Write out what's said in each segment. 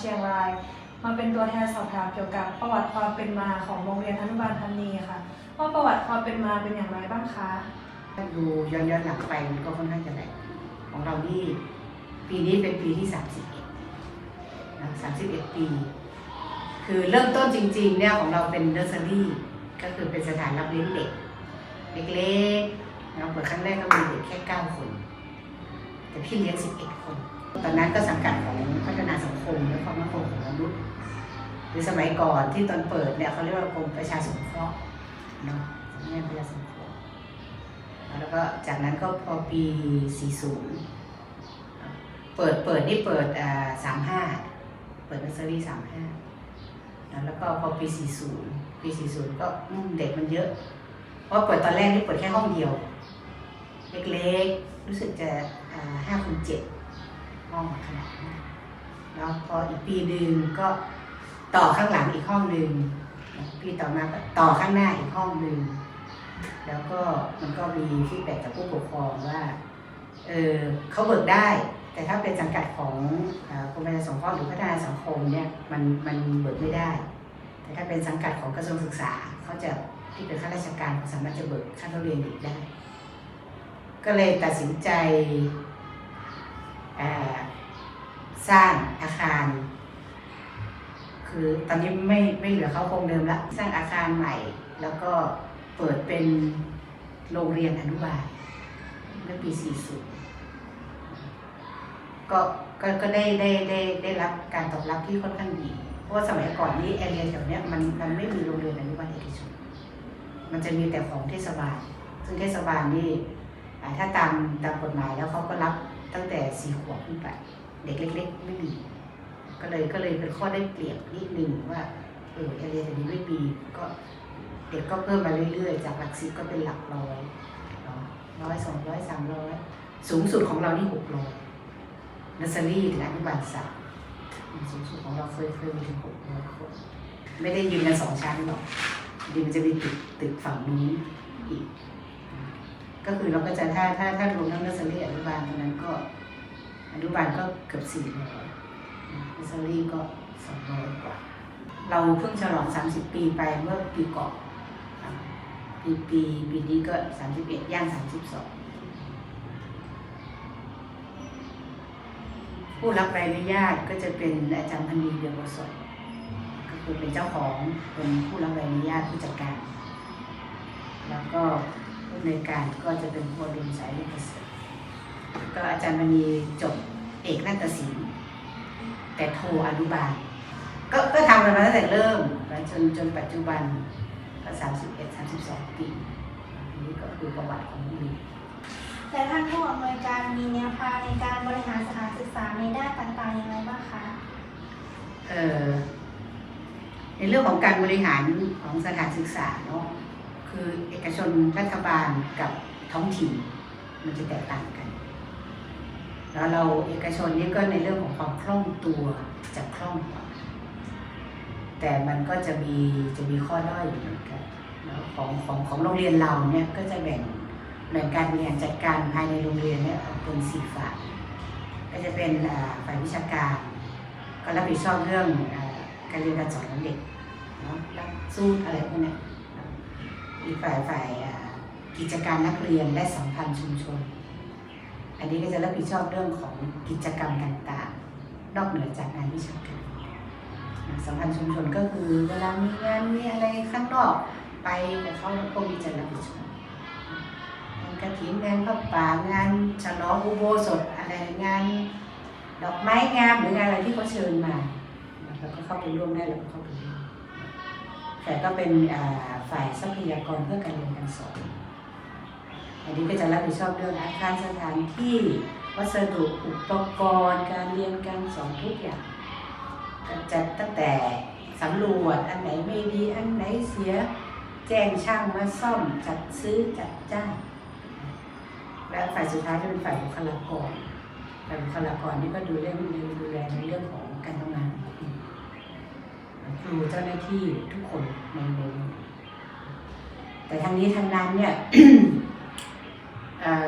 เชียงรายมาเป็นตัวแทนสอบถามเกี่ยวกับประวัติความเป็นมาของโรงเรียนอนุบาลธันนีค่ะว่าประวัติความเป็นมาเป็นอย่างไรบ้างคะถ้าดูย้อนย้อนหลังไปมันก็ค่อนข้างจะแหลกของเรานี่ปีนี้เป็นปีที่ 31นะ31 ปี คือเริ่มต้นจริงๆเนี่ยของเราเป็นเนอร์เซอรี่ก็คือเป็นสถานรับเลี้ยงเด็ก เล็กๆนะเปิดครั้งแรกก็มีเด็กแค่ 9 คน แต่พี่เลี้ยง 11 คน ตอนนั้นก็สังกัดของพัฒนาสังคมและความมั่นคงของมนุษย์หรือสมัยก่อนที่ตอนเปิดเนี่ยเขาเรียกว่ากรมประชาสงเคราะห์เนาะสำนักประชาสงเคราะห์แล้วก็จากนั้นก็พอปี 40 เปิดเปิดนี่เปิดอ่า35 เปิดนัสเซอรี่35 แล้วก็พอปี 40 ปี 40 ก็เด็กมันเยอะ เพราะเปิดตอนแรกนี่เปิดแค่ห้องเดียว เล็กๆ รู้สึกจะห้าคูณเจ็ด ห้องขนาดนั้นแล้วพออีกปีหนึ่งก็ต่อข้างหลังอีกห้องหนึ่งปีต่อมาก็ต่อข้างหน้าอีกห้องหนึ่งแล้วก็มันก็มีฟีดแบกจากผู้ปกครองว่าเออเขาเบิกได้ แต่ถ้าเป็นสังกัดของกรมประชาสงเคราะห์หรือพัฒนาสังคมเนี่ยมันมันเบิกไม่ได้ แต่ถ้าเป็นสังกัดของกระทรวงศึกษาเขาจะที่เป็นข้าราชการสามารถจะเบิกค่าเรียนเด็กได้ ก็เลยตัดสินใจ สร้างอาคาร คือตอนนี้ไม่ไม่เหลือเขาคงเดิมละสร้างอาคารใหม่ แล้วก็เปิดเป็นโรงเรียนอนุบาลเมื่อปี 40 ก็ก็ก็ได้ได้ได้ได้รับการตอบรับที่ค่อนข้างดี เพราะว่าสมัยก่อนนี้แอเรียแถวเนี้ยมันมันไม่มีโรงเรียนอนุบาลเอกชน มันจะมีแต่ของเทศบาล ซึ่งเทศบาลนี่ถ้าตามตามกฎหมายแล้วเขาก็รับ ตั้งแต่สี่ขวบขึ้นไป เด็กเล็ก ๆ ไม่มี ก็เลยก็เลยเป็นข้อได้เปรียบนิดนึงว่าเออแอเรียแถวนี้ไม่มีก็เด็กก็เพิ่มมาเรื่อยๆ จากหลักสิบก็เป็นหลักร้อยร้อยสองร้อยสามร้อยสูงสุดของเรานี่หกร้อยนัสซอรี่ถึงอนุบาลสามสูงสุดของเราเคยเคยมีถึงหกร้อยคนไม่ได้ยืนกันสองชั้นหรอกดีมันจะมีตึกตึกฝั่งนี้อีก ก็คือเราก็จะถ้าถ้าถ้ารวมทั้งนัสซอรี่อนุบาลตรงนั้นก็อนุบาลก็เกือบสี่ร้อยนัสซอรี่ก็สองร้อยกว่า เราเพิ่งฉลองสามสิบปีไปเมื่อปีก่อนปีปีปีนี้ก็สามสิบเอ็ดย่างสามสิบสองผู้รับใบอนุญาตก็จะเป็นอาจารย์พันนีเดียวสดก็คือเป็นเจ้าของเป็นผู้รับใบอนุญาตผู้จัดการ แล้วก็ ผู้ในวยการก็จะเป็นผู้ดุลสายวิทยาศาสตร์ก็อาจารย์มณีจบเอกนาฏศิลป์แต่โทอนุบาล ก็ก็ทำกันมาตั้งแต่เริ่มแล้วจนจนปัจจุบันก็สามสิบเอ็ดสามสิบสองปีอันนี้ก็คือประวัติของลีและท่านผู้อำนวยการมีแนวทางในการบริหารสถานศึกษาในด้านต่างๆอย่างไรบ้างคะเอ่อในเรื่องของการบริหารของสถานศึกษาเนาะ คือเอกชนรัฐบาลกับท้องถิ่น มันจะแตกต่างกัน แล้วเราเอกชนนี่ก็ในเรื่องของความคล่องตัวจะคล่องกว่าแต่มันก็จะมีจะมีข้อด้อยเหมือนกันแล้วของของของโรงเรียนเราเนี่ยก็จะแบ่งแบ่งการบริหารจัดการภายในโรงเรียนเนี่ยออกเป็นสี่ฝ่ายก็จะเป็นฝ่ายวิชาการ ก็รับผิดชอบเรื่องการเรียนการสอนของเด็กเนาะหลักสูตรอะไรพวกนี้ อีกฝ่ายฝ่ายกิจการนักเรียนและสัมพันธ์ชุมชน อันนี้ก็จะรับผิดชอบเรื่องของกิจกรรมต่างๆ นอกเหนือจากงานวิชาการสัมพันธ์ชุมชนก็คือเวลามีงานมีอะไรข้างนอกไปกับเขาแล้วก็มีจะรับผิดชอบงานกระถิ่นงานข้าป่างานฉลองอุโบสถอะไรงาน ดอกไม้งามหรืองานอะไรที่เขาเชิญมาเราก็เข้าไปร่วมได้เราก็เข้าไปร่ว แต่ก็เป็นฝ่ายทรัพยากรเพื่อการเรียนการสอน อันนี้ก็จะรับผิดชอบเรื่องอาคารสถานที่วัสดุอุปกรณ์การเรียนการสอนทุกอย่างก็จะตั้งแต่สำรวจอันไหนไม่ดีอันไหนเสียแจ้งช่างมาซ่อมจัดซื้อจัดจ้างและฝ่ายสุดท้ายจะเป็นฝ่ายบุคลากรแต่บุคลากรนี่ก็ดูเรื่องดูแลในเรื่องของ รูเจ้าหน้าที่ทุกคนในในแต่ทางนี้ทางนั้นเนี่ย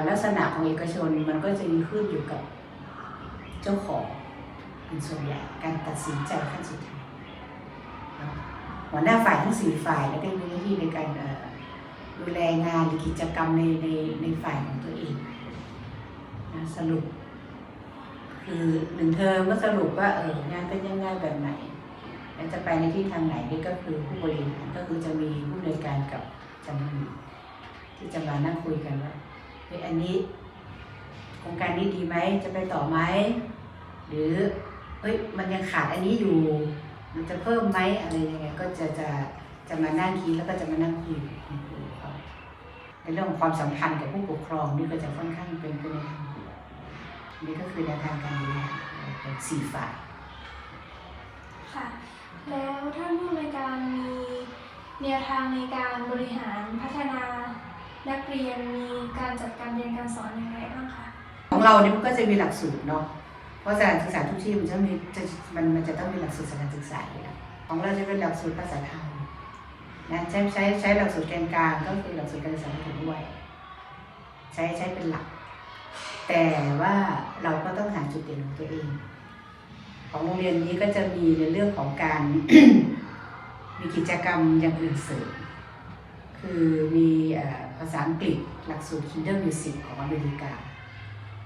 ลักษณะของเอกชนมันก็จะมีขึ้นอยู่กับเจ้าของเป็นส่วนใหญ่การตัดสินใจขั้นสุดท้ายหัวหน้าฝ่ายทั้งสี่ฝ่ายแล้วก็มีหน้าที่ในการดูแลงานหรือกิจกรรมในในในฝ่ายของตัวเองนะสรุป คือหนึ่งเทอมก็สรุปว่าเอองานเป็นยังไงแบบไหน แล้วจะไปในที่ทางไหนนี่ก็คือผู้บริหารก็คือจะมีผู้บริการกับจำเลยที่จะมานั่งคุยกันว่าเฮ้ยอันนี้โครงการนี้ดีไหมจะไปต่อไหมหรือเฮ้ยมันยังขาดอันนี้อยู่ มันจะเพิ่มไหมอะไรยังไงก็จะจะจะมานั่งคิดแล้วก็จะมานั่งคุยกับครูเขาในเรื่องของความสัมพันธ์กับผู้ปกครองนี่ก็จะค่อนข้างเป็นไปในทางบวกนี่ก็คือแนวทางการบริหารเป็นสี่ฝ่ายค่ะ แล้วท่านผู้อำนวยการมีแนวทางในการบริหารพัฒนา นักเรียนมีการจัดการเรียนการสอนอย่างไรบ้างคะของเราเนี่ยมันก็จะมีหลักสูตรเนาะเพราะสถานศึกษาทุกที่มันจะมีจะมันมันจะต้องมีหลักสูตรสถานศึกษาอยู่แล้วของเราจะเป็นหลักสูตรภาษาไทยนะใช้ใช้ใช้หลักสูตรแกนกลางก็คือหลักสูตรการศึกษาประถมด้วย ใช้ใช้เป็นหลัก แต่ว่าเราก็ต้องหาจุดเด่นของตัวเอง ของโรงเรียนนี้ก็จะมีในเรื่องของการ มีกิจกรรมอย่างอื่นเสริมคือมีภาษาอังกฤษหลักสูตร Kindle Music ของอเมริกา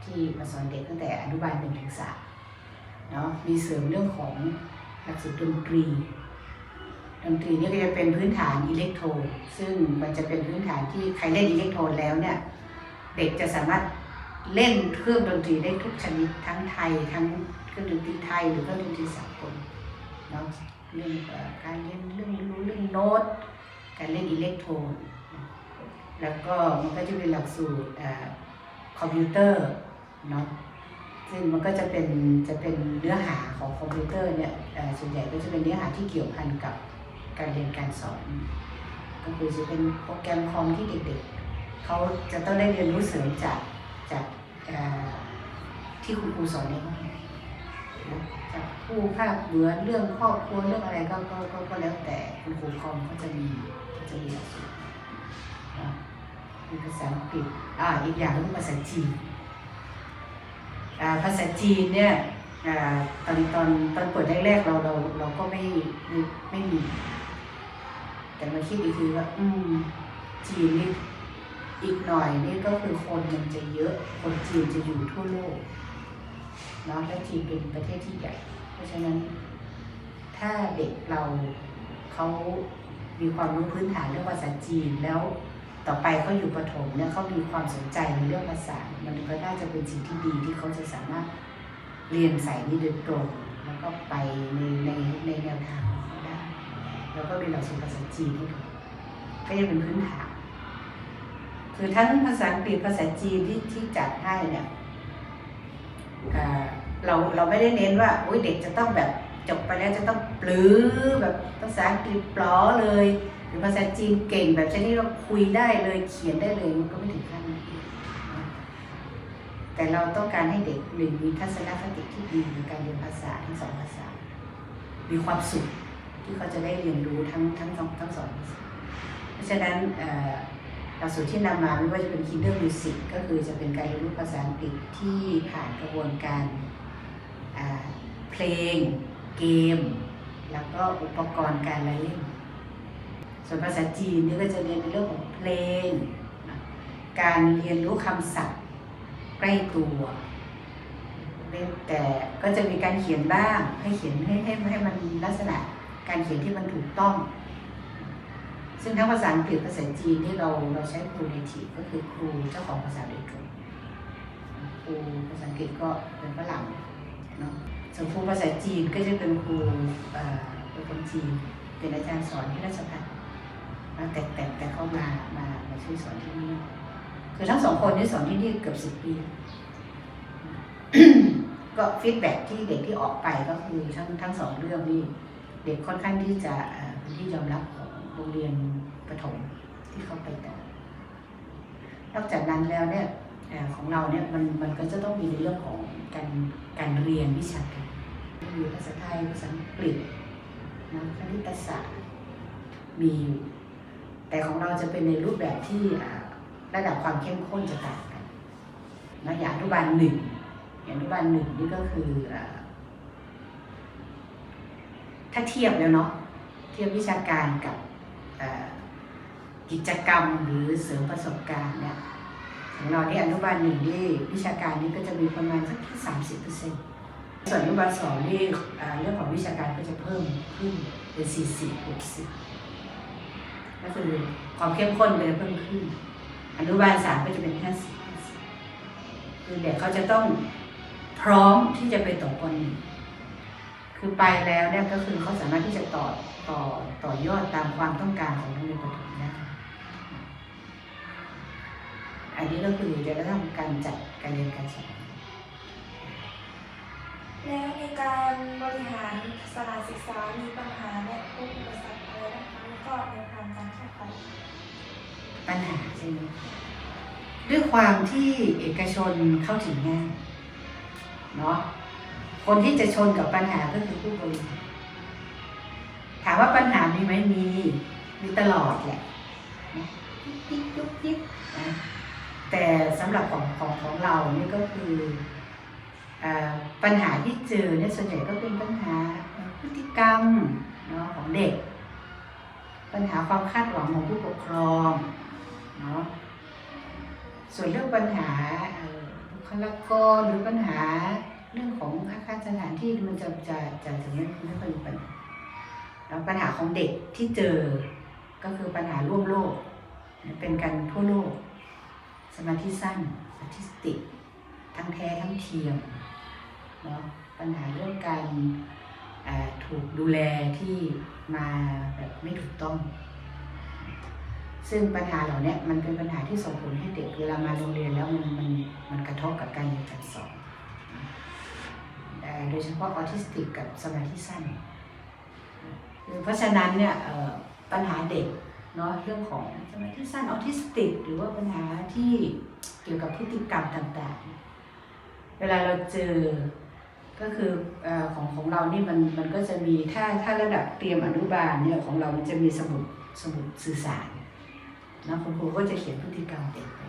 ที่มาสอนเด็กตั้งแต่อนุบาลหนึ่งถึงสามเนาะมีเสริมเรื่องของหลักสูตรดนตรีดนตรีนี่ก็จะเป็นพื้นฐานอิเล็กโทรซึ่งมันจะเป็นพื้นฐานที่ใครเล่นอิเล็กโทรแล้วเนี่ยเด็กจะสามารถเล่นเครื่องดนตรีได้ทุกชนิดทั้งไทยทั้ง รื่องดนตรีไทยหรือเครื่องดนตรีสากลเนาะเรื่องการเล่นเรื่องรู้เรื่องโน้ต การเล่นอิเล็กโทรนแล้วก็มันก็จะเป็นหลักสูตรคอมพิวเตอร์เนาะซึ่งมันก็จะเป็นจะเป็นเนื้อหาของคอมพิวเตอร์เนี่ยส่วนใหญ่ก็จะเป็นเนื้อหาที่เกี่ยวพันกับการเรียนการสอน ก็คือจะเป็นโปรแกรมคอมที่เด็กๆเขาจะต้องได้เรียนรู้เสริมจากจากที่คุณครูสอนในห้อง จากผู้ภาคเหมือเรื่องครอบครัวเรื่องอะไรก็ก็ก็ก็แล้วแต่คุณครูคอมก็จะมีก็จะมีหลักสูตรนะมีภาษาอังกฤษอ่าอีกอย่างคือภาษาจีนอ่าภาษาจีนเนี่ยอ่าตอนตอนตอนเปิดแรกๆเราเราเราก็ไม่ไม่ไม่มี แต่มาคิดอีกทีว่า อืมจีนนี่อีกหน่อยนี่ก็คือคนมันจะเยอะ คนจีนจะอยู่ทั่วโลก เนาะและจีนเป็นประเทศที่ใหญ่ เพราะฉะนั้น ถ้าเด็กเราเขามีความรู้พื้นฐานเรื่องภาษาจีนแล้วต่อไปเขาอยู่ประถมเนี่ยเขามีความสนใจในเรื่องภาษา มันก็น่าจะเป็นสิ่งที่ดีที่เขาจะสามารถเรียนสายนี้โดยตรงแล้วก็ไปในในในแนวทางของเขาได้ แล้วก็มีหลักสูตรภาษาจีนให้เขาก็ยังเป็นพื้นฐานคือทั้งภาษาอังกฤษภาษาจีนที่ที่จัดให้เนี่ย เราเราไม่ได้เน้นว่าโอ้ยเด็กจะต้องแบบจบไปแล้วจะต้องปลื้อแบบภาษาอังกฤษปลอเลย หรือภาษาจีนเก่งแบบชนิดเราคุยได้เลยเขียนได้เลยมันก็ไม่ถึงขั้นนั้นแต่เราต้องการให้เด็กหนึ่งมีทัศนคติที่ดีในการเรียนภาษาทั้งสองภาษา มีความสุขที่เขาจะได้เรียนรู้ทั้งทั้งสองทั้งสองภาษาเพราะฉะนั้นเอ่อ หลักสูตรที่นำมาไม่ว่าจะเป็น Kindle Music ก็คือจะเป็นการเรียนรู้ภาษาอังกฤษที่ผ่านกระบวนการเพลง เกม แล้วก็อุปกรณ์การเล่น ส่วนภาษาจีนนี่ก็จะเรียนในเรื่องของเพลง การเรียนรู้คำศัพท์ใกล้ตัวแต่ก็จะมีการเขียนบ้างให้เขียนให้ให้ให้มันมีลักษณะการเขียนที่มันถูกต้อง ซึ่งทั้งภาษาอังกฤษภาษาจีนที่เราเราใช้ครูเนทีฟก็คือครูเจ้าของภาษาโดยตรงครูภาษาอังกฤษก็เป็นฝรั่งเนาะส่วนครูภาษาจีนก็จะเป็นครูเอ่อเป็นคนจีนเป็นอาจารย์สอนที่ราชพัฒนะแต่แต่แต่เขามามามาช่วยสอนที่นี่คือทั้งสองคนนี่สอนที่นี่เกือบสิบปี ก็ฟีดแบ็ที่เด็กที่ออกไปก็คือทั้งทั้งสองเรื่องนี่เด็กค่อนข้างที่จะเป็นที่ยอมรับ โรงเรียนประถมที่เขาไปต่อนอกจากนั้นแล้วเนี่ยของเราเนี่ยมันมันก็จะต้องมีในเรื่องของการการเรียนวิชาการมีภาษาไทยภาษาอังกฤษนะคณิตศาสตร์มีอยู่แต่ของเราจะเป็นในรูปแบบที่ระดับความเข้มข้นจะต่างกันนะอย่างอนุบาลหนึ่งอย่างอนุบาลหนึ่งนี่ก็คือถ้าเทียบแล้วเนาะเทียบวิชาการกับ กิจกรรมหรือเสริมประสบการณ์เนี่ยของเราที่อนุบาลหนึ่งนี่วิชาการนี่ก็จะมีประมาณสักสามสิบเปอร์เซ็นต์ส่วนอนุบาลสองนี่เรื่องของวิชาการก็จะเพิ่มขึ้นเป็นสี่สิบหกสิบก็คือความเข้มข้นเลยเพิ่มขึ้น อนุบาลสามก็จะเป็นห้าสิบคือเด็กเขาจะต้องพร้อมที่จะไปต่อปหนึ่ง คือไปแล้วเนี่ยก็คือเขาสามารถที่จะต่อต่อต่อยอดตามความต้องการของนักเรียนประถมได้อันนี้ก็คือจะต้องการจัดการเรียนการสอนแล้วในการบริหารสถานศึกษามีปัญหาและอุปสรรคอะไรบ้างคะแล้วก็แนวทางการแก้ไขปัญหาใช่ไหมด้วยความที่เอกชนเข้าถึงง่ายเนาะ คนที่จะชนกับปัญหาก็คือผู้บริหารถามว่าปัญหามีไหมมีมีตลอดแหละนะยุกยิกยุกยิกนะแต่สำหรับของของของเราเนี่ยก็คืออปัญหาที่เจอเนี่ยส่วนใหญ่ก็เป็นปัญหาพฤติกรรมเนาะของเด็ก ปัญหาความคาดหวังของผู้ปกครองเนาะส่วนเรื่องปัญหาบุคลากรหรือปัญหา เรื่องของอาคารสถานที่มันจะจะจะจะไม่ไม่ค่อยมีปัญหาแล้วปัญหาของเด็กที่เจอก็คือปัญหาร่วมโลก เป็นกันทั่วโลก สมาธิสั้นออทิสติกทั้งแท้ทั้งเทียมเนาะปัญหาเรื่องการถูกดูแลที่มาแบบไม่ถูกต้อง ซึ่งปัญหาเหล่านี้มันเป็นปัญหาที่ส่งผลให้เด็กเวลามาโรงเรียนแล้วมันมันมันกระทบกับการเรียนการสอน โดยเฉพาะออทิสติกกับสมาธิสั้น เพราะฉะนั้นเนี่ยปัญหาเด็กเนาะเรื่องของสมาธิสั้นออทิสติก หรือว่าปัญหาที่เกี่ยวกับพฤติกรรมต่างๆ เวลาเราเจอก็คืออของของเรานี่มันมันก็จะมีถ้าถ้าระดับเตรียมอนุบาลเนี่ยของเรามันจะมีสมุดสมุดสื่อสารนะคุณครูก็จะเขียนพฤติกรรมเด็กไป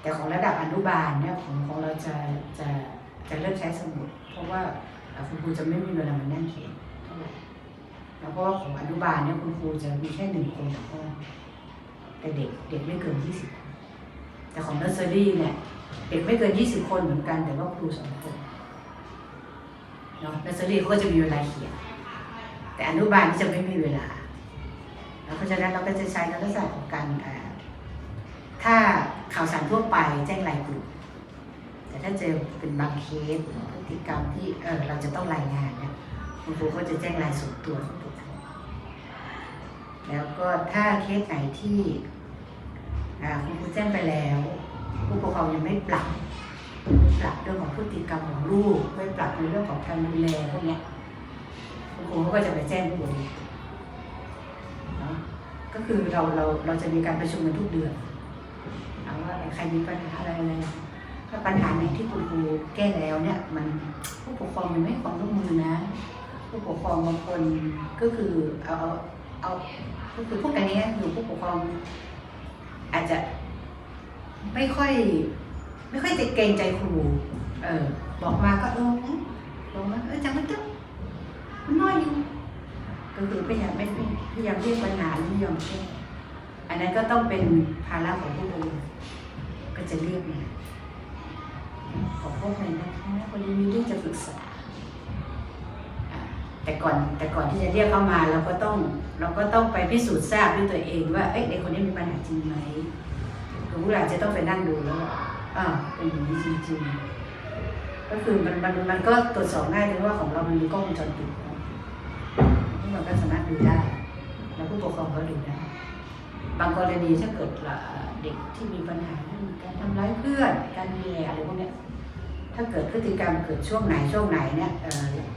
แต่ของระดับอนุบาลเนี่ยของของเราจะจะ จะเริ่มใช้สมุด เพราะว่าคุณครูจะไม่มีเวลามานั่งเขียนเท่าไหร่แล้วเพราะว่าของอนุบาลเนี่ยคุณครูจะมีแค่หนึ่งคนต่อห้องแต่เด็กเด็กไม่เกินยี่สิบคนแต่ของเนอร์เซอรี่เนี่ยเด็กไม่เกินยี่สิบคนเหมือนกันแต่ว่าครูสองคนเนาะเนอร์เซอรี่เขาก็จะมีเวลาเขียนแต่อนุบาลนี่จะไม่มีเวลา แล้วเพราะฉะนั้นเราก็จะใช้นลักษณะของการถ้าข่าวสารทั่วไปแจ้งรายกลุ่ม แต่ถ้าเจอเป็นบางเคสพฤติกรรมที่เออเราจะต้องรายงานเนี่ยคุณครูก็จะแจ้งรายส่วนตัวแล้วก็ถ้าเคสไหนที่คุณครูแจ้งไปแล้ว ผู้ปกครองยังไม่ปรับไม่ปรับเรื่องของพฤติกรรมของลูกไม่ปรับในเรื่องของการดูแลพวกนี้คุณครูก็จะไปแจ้งผู้ปกครองก็คือเราเราเราจะมีการประชุมกันทุกเดือนว่าใครมีปัญหาอะไรอะไร ถ้าปัญหาไหนที่คุณครูแก้แล้วเนี่ย มันผู้ปกครองมันไม่ความร่วมมือนะ ผู้ปกครองบางคนก็คือเอาเอาเอาก็คือพวกกันนี้อยคือผู้ปกครอง อาจจะไม่ค่อย ไม่ค่อยจะเกรงใจครู เออ บอกมาก็เออนะบอกมาเออจังมันจะมันน้อยอยู่ก็คือพยายามไม่พยายามเรียกปัญหาไม่ยอมแก้อันนั้นก็ต้องเป็นภาระของผู้บริหารก็จะเรียกมา ขอพบหน่อยนะคะวันนี้มีเรื่องจะปรึกษาแต่ก่อนแต่ก่อนที่จะเรียกเข้ามาเราก็ต้องเราก็ต้องไปพิสูจน์ทราบด้วยตัวเองว่าเอ้ยเด็กคนนี้มีปัญหาจริงไหมครูอาจจะต้องไปนั่งดูแล้วอ่าเป็นอย่างนี้จริงๆ ก็คือมันมันมันก็ตรวจสอบง่ายเลยว่าของเรามันมีกล้องวงจรปิดที่เราก็สามารถดูได้ แล้วผู้ปกครองก็ดูได้บางกรณีถ้าเกิดเด็กที่มีปัญหาเรื่องการทำร้ายเพื่อนการดูแลอะไรพวกเนี้ย ถ้าเกิดพฤติกรรมเกิดช่วงไหนช่วงไหนเนี่ย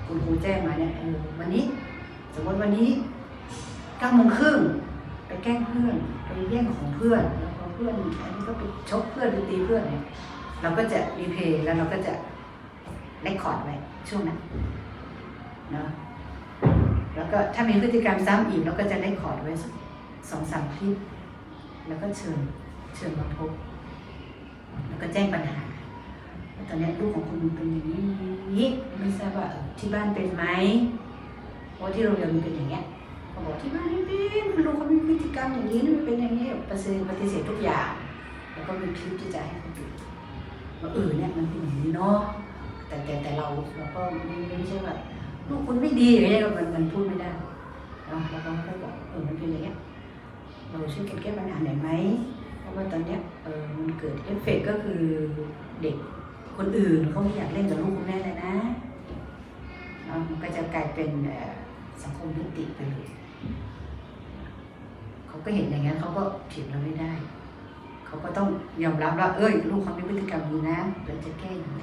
คุณครูแจ้งมาเนี่ยวันนี้ สมมติวันนี้เก้าโมงครึ่งไปแกล้งเพื่อนไปแย่งของเพื่อนแล้วพอเพื่อนอันนี้ก็ไปชกเพื่อนไปตีเพื่อนเนี่ยเราก็จะรีเพย์แล้วเราก็จะเรคคอร์ดไว้ช่วงนั้นเนาะแล้วก็ถ้ามีพฤติกรรมซ้ำอีกเราก็จะได้ขอร์ดไว้สองสามคลิป แล้วก็เชิญเชิญมาพบ แล้วก็แจ้งปัญหา ตอนเนี้ยลูกของคุณเป็นอย่างนี้ไม่ทราบว่าที่บ้านเป็นไหมเพราะว่าที่โรงเรียนมันเป็นอย่างเงี้ยเขาบอกที่บ้านไม่เป็นคุณลูกเขามีพฤติกรรมอย่างนี้มันเป็นอย่างนี้ปฏิเสธปฏิเสธทุกอย่าง แล้วก็มีคลิปที่จะให้เขาดูว่าเออเนี่ยมันเป็นอย่างนี้เนาะแต่แต่แต่เราเราก็ไม่ไม่ใช่แบบลูกคุณไม่ดีอย่างเงี้ยมันมันพูดไม่ได้เนาะแล้วก็เขาบอกเออมันเป็นอย่างเงี้ยเราช่วยกันแก้ปัญหาไหนไหมเพราะว่าตอนเนี้ยเออมันเกิดเอฟเฟกต์ก็คือเด็ก คนอื่นเขาไม่อยากเล่นกับลูกคุณแม่เลยนะก็จะกลายเป็นสังคมยุติไปเลยเขาก็เห็นอย่างนั้นเขาก็เถียงเราไม่ได้ เขาก็ต้องยอมรับว่า เอ้ย ลูกเขามีพฤติกรรมนี้นะเราจะแก้ยังไง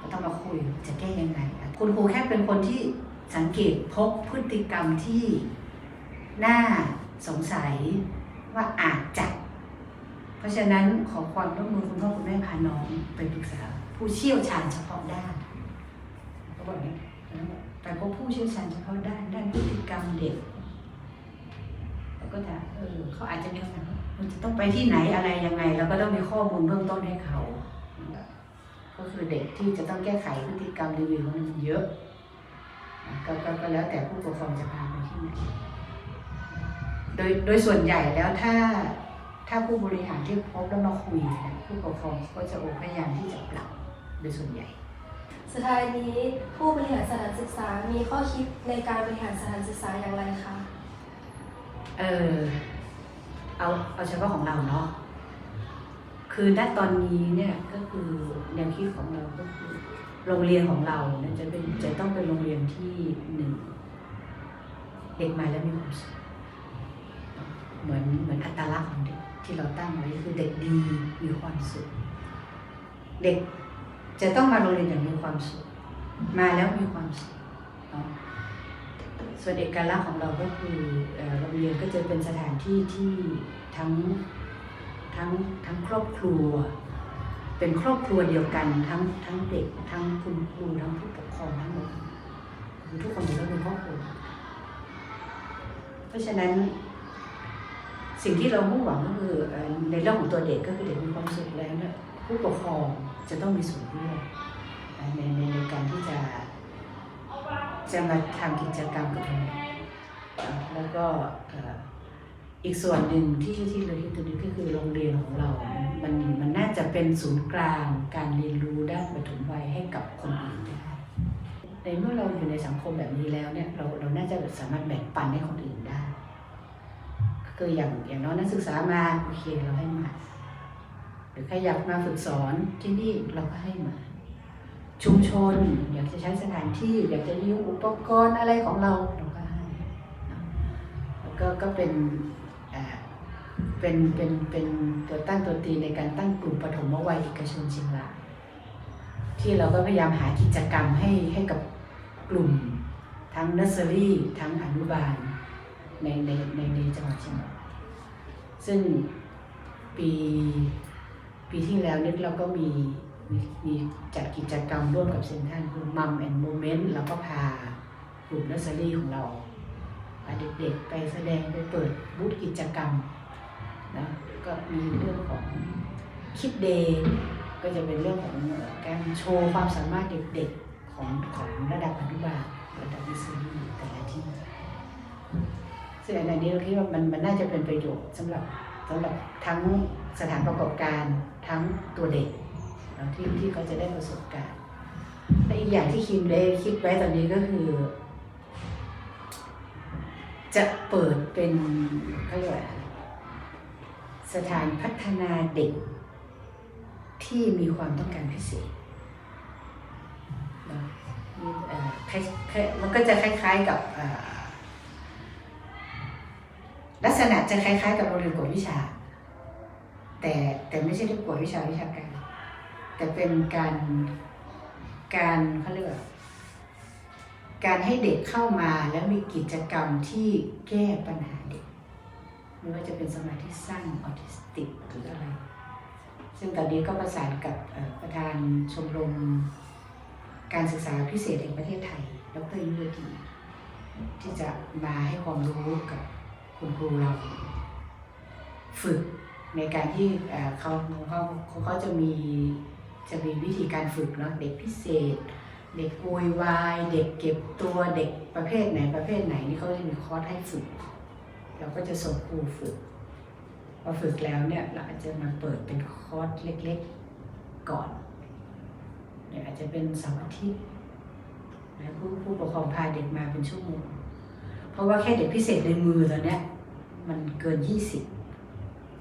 ก็ต้องมาคุยจะแก้ยังไง คุณครูแค่เป็นคนที่สังเกตพบพฤติกรรมที่น่าสงสัยว่าอาจจะ เพราะฉะนั้นขอความร่วมมือคุณพ่อคุณแม่พาน้องไปปรึกษา ผู้เชี่ยวชาญเฉพาะด้านเขาบอกเนี่ยไปพบผู้เชี่ยวชาญเฉพาะด้านด้านพฤติกรรมเด็กแล้วก็ถามเออเขาอาจจะมีคำถามมันจะต้องไปที่ไหนอะไรยังไงแล้วก็ต้องมีข้อมูลเบื้องต้นให้เขา ก็คือเด็กที่จะต้องแก้ไขพฤติกรรมรีวิวมันเยอะกก็ก็แล้วแต่ผู้ปกครองจะพาไปที่ไหน โดยโดยส่วนใหญ่แล้วถ้า ถ้าผู้บริหารที่พบแล้วมาคุยเนี่ยผู้ปกครองก็จะโอพยายามที่จะปรับโดยส่วนใหญ่ สุดท้ายนี้ผู้บริหารสถานศึกษา มีข้อคิดในการบริหารสถานศึกษาอย่างไรคะ เออเอาเอาเฉพาะของเราเนาะ คือณตอนนี้เนี่ยก็คือแนวคิดของเราก็คือ โรงเรียนของเราเนี่ยจะเป็นจะต้องเป็นโรงเรียนที่หนึ่งเด็กมาแล้วมีความสุขเหมือนเหมือนอัตลักษณ์ของเด็ก ที่เราตั้งไว้คือเด็กดีมีความสุข เด็กจะต้องมาโรงเรียนอย่างมีความสุข มาแล้วมีความสุขส่วนเอกลักษณ์ของเราก็คือโรงเรียนก็จะเป็นสถานที่ที่ทั้งทั้งทั้งครอบครัว เป็นครอบครัวเดียวกันทั้งทั้งเด็กทั้งคุณครูทั้งผู้ปกครองทั้งหมดคือทุกคนถือว่าเป็นครอบครัวเพราะฉะนั้น สิ่งที่เรามุ่งหวังก็คือในเรื่องของตัวเด็กก็คือเด็กมีความสุขแล้วเนี่ยผู้ปกครองจะต้องมีส่วนร่วมในในในการที่จะจะมาทำกิจกรรมกับเราแล้วก็อีกส่วนหนึ่งที่ที่เราคิดตรงนี้ก็คือโรงเรียนของเรา มันมันน่าจะเป็นศูนย์กลางการเรียนรู้ด้านปฐมวัยให้กับคนอื่นได้ในเมื่อเราอยู่ในสังคมแบบนี้แล้วเนี่ยเราเราน่าจะสามารถแบ่งปันให้คนอื่นได้ คืออย่างอย่างน้องนักศึกษามาโอเคเราให้มา หรือใครอยากมาฝึกสอนที่นี่เราก็ให้มา ชุมชนอยากจะใช้สถานที่ อยากจะยืมอุปกรณ์อะไรของเราเราก็ให้แล้วก็ก็เป็นอ่าเป็นเป็นเป็นตัวตั้งตัวตีในการตั้งกลุ่มปฐมวัยเอกชนเชียงรายที่เราก็พยายามหากิจกรรมให้ให้กับกลุ่มทั้งนอร์เซอรี่ทั้งอนุบาล ในในในในจังหวัดเชียงรายซึ่งปีปีที่แล้วนี่เราก็มีมีมีจัดกิจกรรมร่วมกับเซนทันคือมัมแอนด์โมเมนต์แล้วก็พากลุ่มนัสซอรี่ของเราพาเด็กๆไปแสดงไปเปิดบูธกิจกรรมนะก็มีเรื่องของคิดเดย์ก็จะเป็นเรื่องของการโชว์ความสามารถเด็กๆของของระดับอนุบาลระดับวิสรีแต่ละที่ ซึ่งอันนี้เราคิดว่ามันมันน่าจะเป็นประโยชน์สำหรับสำหรับทั้งสถานประกอบการทั้งตัวเด็กที่ที่เขาจะได้ประสบการณ์และอีกอย่างที่คิมได้คิดไว้ตอนนี้ก็คือ จะเปิดเป็นเขาเรียกว่าอะไรสถานพัฒนาเด็กที่มีความต้องการพิเศษนะมีเอ่อคล้ายคล้ายมันก็จะคล้ายๆกับ ลักษณะจะคล้ายๆ กับโรงเรียนกวดวิชา แต่แต่ไม่ใช่ที่กวดวิชาวิชาการแต่เป็นการการเขาเรียกว่าการให้เด็กเข้ามาแล้วมีกิจกรรมที่แก้ปัญหาเด็ก ไม่ว่าจะเป็นสมาธิสั้นออทิสติกหรืออะไร ซึ่งตอนนี้ก็ประสานกับประธานชมรมการศึกษาพิเศษแห่งประเทศไทย ดรยุวดีที่จะมาให้ความรู้กับ คุณครูเราฝึกในการที่เเขาเขาเขาเขาจะมีจะมีวิธีการฝึกเนาะเด็กพิเศษ เด็กโวยวายเด็กเก็บตัวเด็กประเภทไหนประเภทไหนนี่เขาจะมีคอร์สให้ฝึก เราก็จะส่งครูฝึกพอฝึกแล้วเนี่ยเราอาจจะมาเปิดเป็นคอร์สเล็กๆก่อนเนี่ยอาจจะเป็นเสาร์อาทิตย์นะผู้ผู้ปกครองพาเด็กมาเป็นชั่วโมง เพราะว่าแค่เด็กพิเศษในมือตอนเนี้ยมันเกินยี่สิบ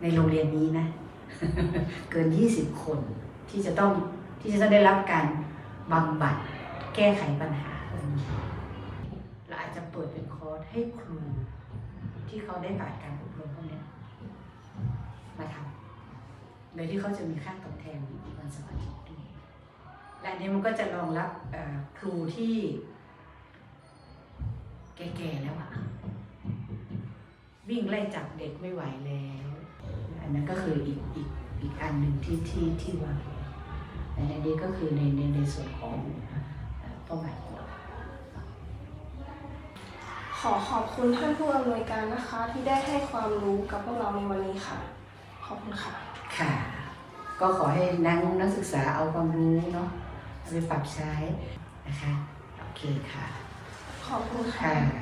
ในโรงเรียนนี้นะ เกินยี่สิบคนที่จะต้องที่จะได้รับการบำบัดแก้ไขปัญหาเราอาจจะเปิดเป็นคอร์สให้ครูที่เขาได้ผ่านการอบรมพวกนี้มาทำโดยที่เขาจะมีค่าตอบแทนวันเสาร์อาทิตย์ด้วยและนี้มันก็จะรองรับครูที่ แก่ๆแล้วอะวิ่งไล่จับเด็กไม่ไหวแล้ว อันนั้นก็คืออีกอีกอีกอันหนึ่งที่ที่ที่วางไว้แต่นนี้ก็คือในในในส่วนของเอ่อเป้าหมายของเราขอขอบคุณท่านผู้อำนวยการนะคะที่ได้ให้ความรู้กับพวกเราในวันนี้ค่ะ ขอบคุณค่ะ ค่ะ ก็ขอให้นักนักศึกษาเอาความรู้เนาะไปปรับใช้นะคะ โอเคค่ะ ขอบคุณค่ะค่ะ